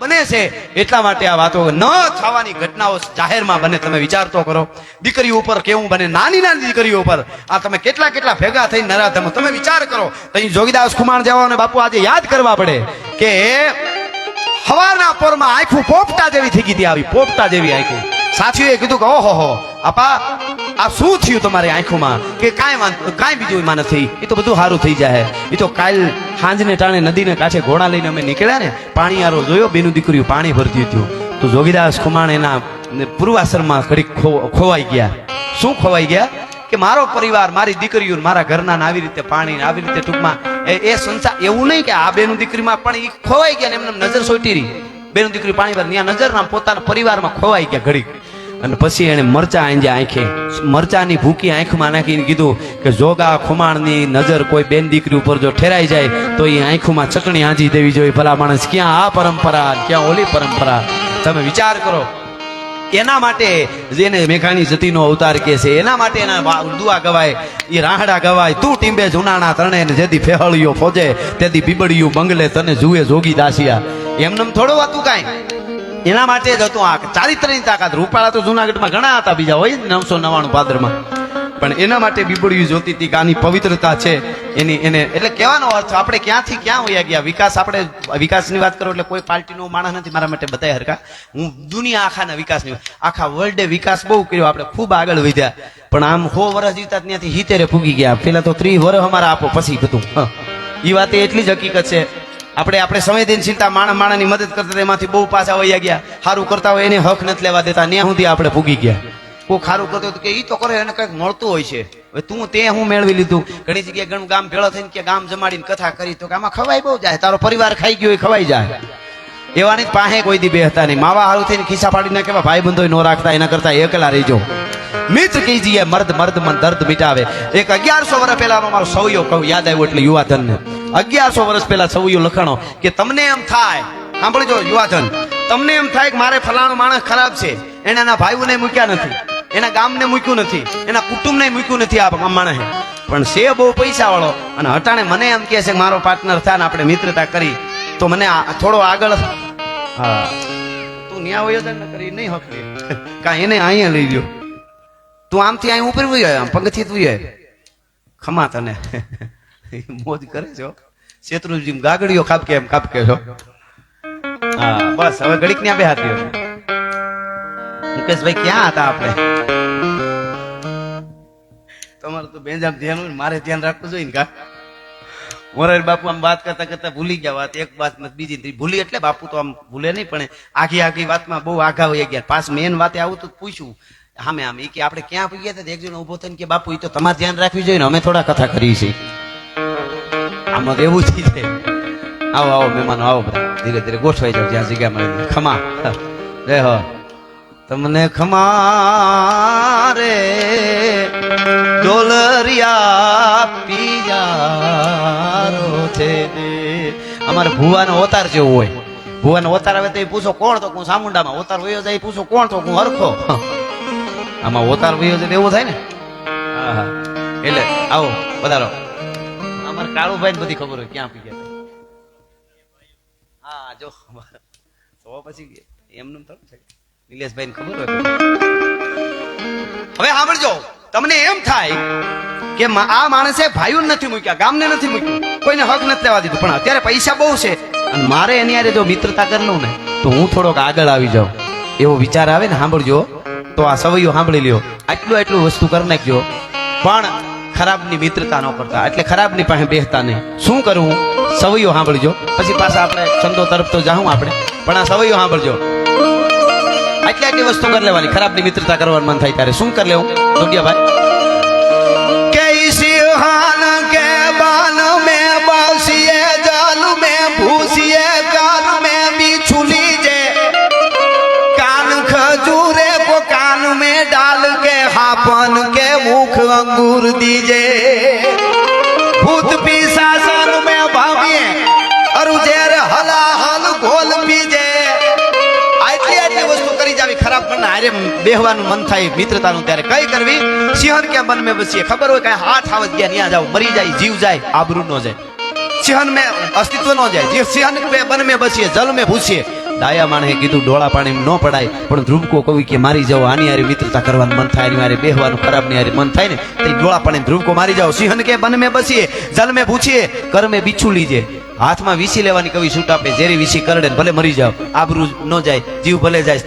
બને છે, એટલા માટે આ વાતો ન થવાની ઘટનાઓ જાહેરમાં બને, તમે વિચાર તો કરો. દીકરીઓ ઉપર કેવું બને, નાની નાની દીકરીઓ ઉપર. આ તમે કેટલા કેટલા ભેગા થઈ નરાધમ તમે વિચાર કરો અહીં જોગીદાસ કુમાર જવાનો બાપુ આજે યાદ કરવા પડે કે હવાના પોરમાં આંખું પોપટા જેવી થઈ ગઈ હતી આવી, પોપટા જેવી આંખું. સાથીઓએ કીધું કે, ઓહો આપા, આ શું થયું તમારી આંખોમાં? કે કાંઈ વાંધો કાંઈ બીજું એમાં નથી? એ તો બધું સારું થઈ જાય એ તો કાલ સાંજને ટાણે નદીને કાંઠે ઘોડા લઈને અમે નીકળ્યા ને, પાણી આરો જોયો, બેનું દીકરીઓ પાણી ભરતી હતું તો જોગીદાસ ખુમાણ એના પૂર્વાશ્રમમાં ઘડીક ખોવાઈ ગયા. શું ખોવાઈ ગયા? કે મારો પરિવાર, મારી દીકરીઓ મારા ઘરના આવી રીતે પાણી આવી રીતે ટૂંકમાં, એ સંસાર, એવું નહીં કે આ બેનું દીકરીમાં, પણ એ ખોવાઈ ગયા ને એમને નજર સોટી રહી. બેનું દીકરી પાણી પર ત્યાં નજર ના પોતાના પરિવારમાં ખોવાઈ ગયા ઘડીક. અને પછી એને મરચા આંજ્યા આંખે. મરચાની ભૂકી આંખમાં નાખીને કીધું કે જોગા ખુમાણની નજર કોઈ બેન દીકરી ઉપર જો ઠેરાઈ જાય, તો એ આંખોમાં ચટણી આંજી દેવી જોઈએ. ભલા માણસ, ક્યાં આ પરંપરા, ક્યાં ઓલી પરંપરા? તમે વિચાર કરો. એના માટે જેને મેઘાણી જતીનો અવતાર કે છે, એના માટે એના દુઆ ગવાય. એ રાહડા ગવાય, તું ટીંબે જુનાણા ત્રણે જેથી ફેહળીઓ ફોજે તેથી બીબડિયું બંગલે તને જુએ જોગી દાસિયા. એમનેમ થોડું હતું કાંઈ? એના માટે જ હતું આ ચારિત્રની તાકાત. રૂપાળા તો જુનાગઢમાં ઘણા હતા બીજા હોય, નવસો નવાણું ભાદરમાં. પણ એના માટે બીબડિયું જોતી હતી કે આની પવિત્રતા છે. એની, એને, એટલે કહેવાનો અર્થ આપણે ક્યાંથી ક્યાં વયા ગયા? વિકાસ આપણે, વિકાસની વાત કરો એટલે કોઈ પાર્ટીનો માણસ નથી મારા માટે બધાય હરકા હું દુનિયા આખાના વિકાસની આખા વર્લ્ડે વિકાસ બહુ કર્યો, આપણે ખૂબ આગળ વધ્યા. પણ આમ હો વર્ષ જીવતા ત્યાંથી હિતેરે ફૂગી ગયા. પેલા તો ત્રીસ વર્ષ અમારા આપો, પછી બધું. એ વાત એટલી જ હકીકત છે. આપણે આપણે સંવેદનશીલતા માણસ માણાની મદદ કરતા એમાંથી બહુ પાછા વહી ગયા. સારું કરતા હોય એને હક નથી લેવા દેતા ત્યાં સુધી આપણે ભૂગી ગયા. કોઈ ખારું કરતો કે એ તો કરે એને કંઈક મળતું હોય છે. હવે તું તે હું મેળવી લીધું. ઘણી જગ્યાએ ઘણું ગામ ભેળો થઈને કે ગામ જમાડીને કથા કરી તો કે આમાં ખવાઈ બહુ જાય. તારો પરિવાર ખાઈ ગયો ખવાઈ જાય. એવાની પાસે કોઈ દી બેહતા નહીં. માવા હારું થઈને ખિસ્સા પાડીને કેવા ભાઈ બંધો નો રાખતા, એના કરતા એકલા રહીજો. મિત્ર કહીજીએ, મર્દ મર્દ મન દર્દ મિટાવે. એક અગિયારસો વર્ષ પહેલા મારો સૌયો કહું, યાદ આવ્યો એટલે યુવાધનને. અગિયારસો વર્ષ પહેલા સવયો લખાણો કે તમને એમ થાય, સાંભળજો યુવાધન, તમને એમ થાય કે મારે ફલાણો માણસ ખરાબ છે. એને એના ભાઈઓને મૂક્યા નથી, એના ગામને મૂક્યું નથી, એના કુટુંબને મૂક્યું નથી આ માણસે. પણ છે બહુ પૈસા વાળો અને હટાણે મને એમ કહે છે કે મારો પાર્ટનર થાય ને આપણે મિત્રતા કરી, તો મને થોડો આગળ હા. તું ન્યા હોય ને કરી, નહીં હકવી. કા એને અહીંયા લઈ ગયો તું આમથી અહીં ઉપર આમ પગથી તું ખમા તને. મોજ કરે છો શેત્રુજી ગાગડીઓ ખાપકે એમ ખાપકે છો હા. બસ, હવે ઘડીક ને બે હાથી મુકેશભાઈ ક્યાં હતા આપણે? તમારે તો બેંજામ ધ્યાન મારે ધ્યાન રાખવું જોઈએ ને કા? મોરારી બાપુ આમ વાત કરતા કરતા ભૂલી ગયા વાત, એક વાત બીજી ત્રીજી. ભૂલી એટલે બાપુ તો આમ ભૂલે નહીં, પણ આખી આખી વાતમાં બહુ આઘા હોય ગયા. પાસ મેન વાતે આવું તો પૂછ્યું. સામે આમ એ કે આપણે ક્યાં પી ગયા હતા? એક જણ ઊભો થઈને કે બાપુ એ તો તમારે ધ્યાન રાખવી જોઈએ ને, અમે થોડા કથા કરી છે આમાં તો એવું થઈ જાય આવો આવો મહેમાનો, આવો બધા. ધીરે ધીરે ગોઠવાઈ જાવ જ્યાં જગ્યા મળે ખમા. જય હો. તમને ખમા રે. ડોલરિયા પિયારો છે અમારે ભુવાનો અવતાર જેવો હોય. ભુવાનો અવતાર આવે તો એ પૂછો, કોણ તો? હું સામુંડામાં. અવતાર વયો જાય પૂછો, કોણ તો? હું હરખો. આમાં અવતાર વયો જાય એવું થાય ને? હા હા. એટલે આવો, પધારો. અમારે કાળુભાઈ ને બધી ખબર હોય, ક્યાં પી ગયા હા, જો તો પછી એમનું થોડું છે. નિલેશભાઈ ને ખબર હોય હવે સાંભળજો, તમને એમ થાય કે આ માણસે ભાઈઓ નથી મૂક્યા, ગામને નથી મૂક્યું. કોઈને હક નથી લેવા દીધું. પણ અત્યારે પૈસા બહુ છે. અને મારે એની હારે જો મિત્રતા કરી લઉં ને, તો હું થોડોક આગળ આવી જાઉં. એવો વિચાર આવે ને, સાંભળજો. તો આ સવૈયો સાંભળી લ્યો. આટલું આટલું વસ્તુ કરી નાખજો. પણ ખરાબની મિત્રતા ન કરતા. એટલે ખરાબની પાસે બેહતા નહીં. શું કરવું સવૈયો સાંભળજો. પછી પાછા આપણે છંદો તરફ તો જાઉં આપણે. પણ આ સવૈયો સાંભળજો. આટલી આટલી વસ્તુ કરી લેવાની. ખરાબની મિત્રતા કરવાનું મન થાય ત્યારે. શું કરી લેવું? જોગ્યાભાઈ દૂર દીજે ભૂત પીસાસન મે ભાવીએ. અરુ જેર હલા હલ ગોલ પીજે. આટલી આટલી વસ્તુ કરી જાવી ખરાબ પણ હારે બેહવાનું મન થાય મિત્રતાનું ત્યારે કઈ કરવી? સિંહન કે મન મે બસીએ. ખબર હોય કે હાથ આવત ગયા ન્યા જાવ મરી જાય, જીવ જાય, આબરૂ નો જાય. સિંહન મે અસ્તિત્વ નો જાય. જે સિંહન મે બન મે બસીએ, જલ મે ભૂસીએ. ડાયા માણે કીધું, ડોળા પાણી ન પડાય, પણ ધ્રુવકો કવિ કે મારી જાઓ, આની હારે મિત્રતા કરવાનું મન થાય, આની હારે બેહવાનું ખરાબની હારે મન થાય ને, તે ડોળા પાણી ધ્રુવકો મારી જાઓ. સિંહન કે, બન મેં બસીએ જલ મેં પૂછીએ કર બીછું લીજે. હાથમાં વીસી લેવાની કવિ છૂટ આપે, ઝેરી વીસી કરડે ભલે મરી જાઓ, આબરૂ ન જાય, જીવ ભલે જાય.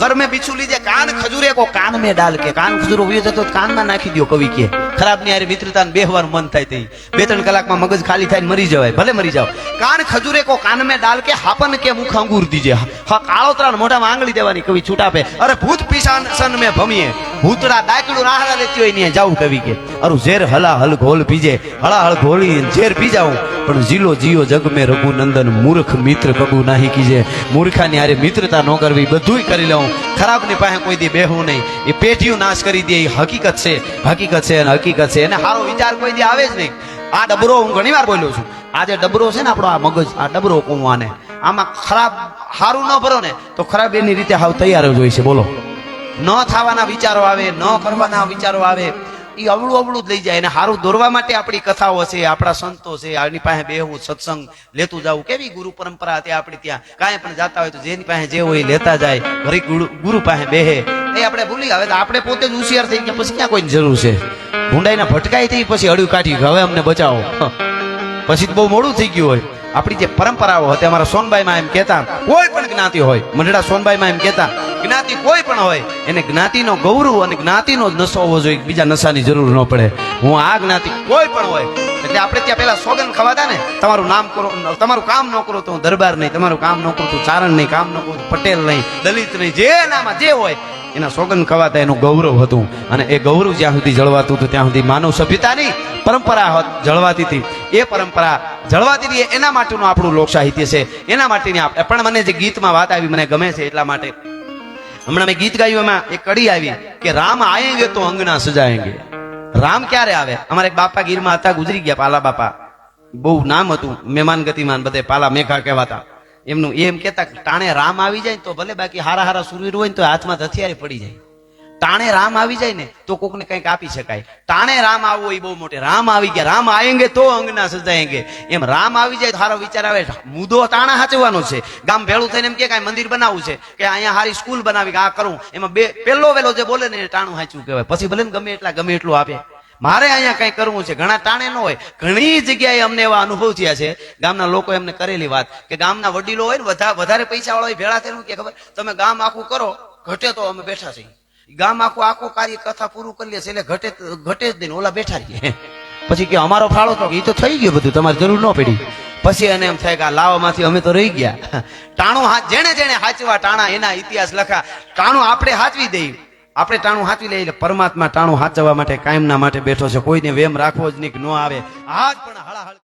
કર મેં બીછું લીજે, કાન ખજૂરે કો, કાન મેં ડાલ કે, કાન ખજૂરો વ્યો જતો કાનમાં નાખી દો કવિ કે. ખરાબની હારે મિત્રતા બેહવાનું મન થાય તઈ બે ત્રણ કલાકમાં મગજ ખાલી થાય મરી જવાય. ભલે મરી જાવ કાન ખજૂરે કો કાન મેં ડાલ કે હાપન કે મુખ અંગુર દીજે. હા કાળોતરા ને મોઢામાં આંગળી દેવાની કવિ છૂટ આપે. અરે ભૂત પીસાન સન મેં ભમીએ. ભૂતડા દાયકડું રાહડા દેતી હોય ને જાવું કવિ કે. અરુ ઝેર હલા હલ ઘોલ પીજે. હળા હળ ઘોળી ઝેર પી જાઉં પણ જીલો જીયો જગ મેં રઘુનંદન મૂર્ખ મિત્ર કબુ નાહી કીજે. મૂર્ખાની હારે મિત્રતા ન કરવી, બધુંય કરી લઉં. ખરાબની પાસે કોઈ દી બેહું નહીં. એ પેઢીઓ નાશ કરી દે, એ હકીકત છે. હકીકત છે અને હકીકત છે. એને સારો વિચાર કોઈ દી આવે જ નહીં. આ ડબરો હું ઘણી વાર બોલ્યો છું. આ જે ડબરો છે ને આપણો આ મગજ, આ ડબરો કહું આમાં ખરાબ સારું ન ભરો ને, તો ખરાબ એની રીતે હાવ તૈયાર જ હોય છે. બોલો. ન થવાના વિચારો આવે, ન કરવાના વિચારો આવે. એ અવળું અવળું જ લઈ જાય. અને સારું દોરવા માટે આપણી કથાઓ છે, આપણા સંતો છે, આની પાસે બેહવું સત્સંગ લેતું જવું કેવી ગુરુ પરંપરા હતી આપણી ત્યાં? કાંઈ પણ જાતા હોય તો જેની પાસે જે હોય લેતા જાય. ઘરી ગુરુ પાસે બેહે. એ આપણે ભૂલી હવે તો આપણે પોતે જ હોશિયાર થઈ ગયા. પછી ક્યાં કોઈની જરૂર છે? ભૂંડાઈને ભટકાઈ થઈ પછી અડ્યું કાઢી હવે અમને બચાવો. પછી બહુ મોડું થઈ ગયું હોય. આપણી જે પરંપરાઓ હતી, અમારા સોનબાઈમાં એમ કહેતા, કોઈ પણ જ્ઞાતિ હોય, મંડળા સોનબાઈમાં એમ કહેતા જ્ઞાતિ કોઈ પણ હોય, એને જ્ઞાતિનો ગૌરવ અને જ્ઞાતિનો જ નશો હોવો જોઈએ, બીજા નશાની જરૂર ન પડે. હું આ જ્ઞાતિ કોઈ પણ હોય, એટલે આપણે ત્યાં પહેલા સોગન ખવાતા ને, તમારું નામ કરો, તમારું કામ ન કરો તો હું દરબાર નહીં, તમારું કામ ન કરું તો ચારણ નહીં, કામ ન કરો પટેલ નહીં, દલિત નહીં, જે નામાં જે હોય, એના સોગન ખવાતા એનું ગૌરવ હતું. અને એ ગૌરવ જ્યાં સુધી જળવાતું હતું, ત્યાં સુધી માનવ સભ્યતાની પરંપરા જળવાતી હતી. એ પરંપરા જળવાતી હતી એના માટેનું આપણું લોક સાહિત્ય છે. એના માટેની પણ મને જે ગીતમાં વાત આવી, મને ગમે છે એટલા માટે હમણાં મેં ગીત ગાયું, એમાં એક કડી આવી કે રામ આયેંગે તો અંગના સજાયેંગે. રામ ક્યારે આવે? અમારે એક બાપા ગીરમાં હતા, ગુજરી ગયા પાલા બાપા. બહુ નામ હતું, મહેમાન ગતિમાન, બધે પાલા મેઘા કહેવાતા. એમનું એમ કેતા ટાણે રામ આવી જાય તો ભલે બાકી હારા હારા સુરવીર હોય ને તો હાથમાં હથિયારે પડી જાય. ટાણે રામ આવી જાય ને, તો કોકને કંઈક આપી શકાય. ટાણે રામ આવવો એ બહુ મોટે. રામ આવી ગયા, રામ આવેંગે તો અંગના સજાયેંગે. એમ રામ આવી જાય તો સારો વિચાર આવે મુદ્દો તાણા હાચવાનો છે. ગામ ભેળું થઈને એમ કે કાંઈ મંદિર બનાવવું છે, કે અહીંયા હારી સ્કૂલ બનાવી આ કરું. એમાં બે પેલો વેલો જે બોલે ને એ ટાણું હાચું કહેવાય. પછી ભલે ગમે એટલા, ગમે એટલું આપે. મારે અહીંયા કંઈ કરવું છે, ઘણા ટાણે ન હોય. ઘણી જગ્યાએ અમને એવા અનુભવ થયા છે. ગામના લોકો એમને કરેલી વાત, કે ગામના વડીલો હોય ને વધારે પૈસા વાળા ભેળા થયેલું કે ખબર, તમે ગામ આખું કરો. ઘટે તો અમે બેઠા છીએ. ગામ આખું આખું કાર્ય કથા પૂરું કરી લેશે એટલે ઘટે ઘટે જ નહીં, ઓલા બેઠા રહીએ. પછી કે અમારો ફાળો તો એ તો થઈ ગયું બધું, તમારે જરૂર ન પડી. પછી એને એમ થાય કે આ લાવામાંથી અમે તો રહી ગયા. ટાણું હાથ જેણે જેણે હાચવા ટાણા એના ઇતિહાસ લખા, ટાણું આપણે હાચવી દઈએ. આપણે ટાણું હાચવી લઈએ પરમાત્મા ટાણું હાચવા માટે કાયમના માટે બેઠો છે. કોઈને વેમ રાખવો જ નહીં ન આવે. આજ પણ હળાહળ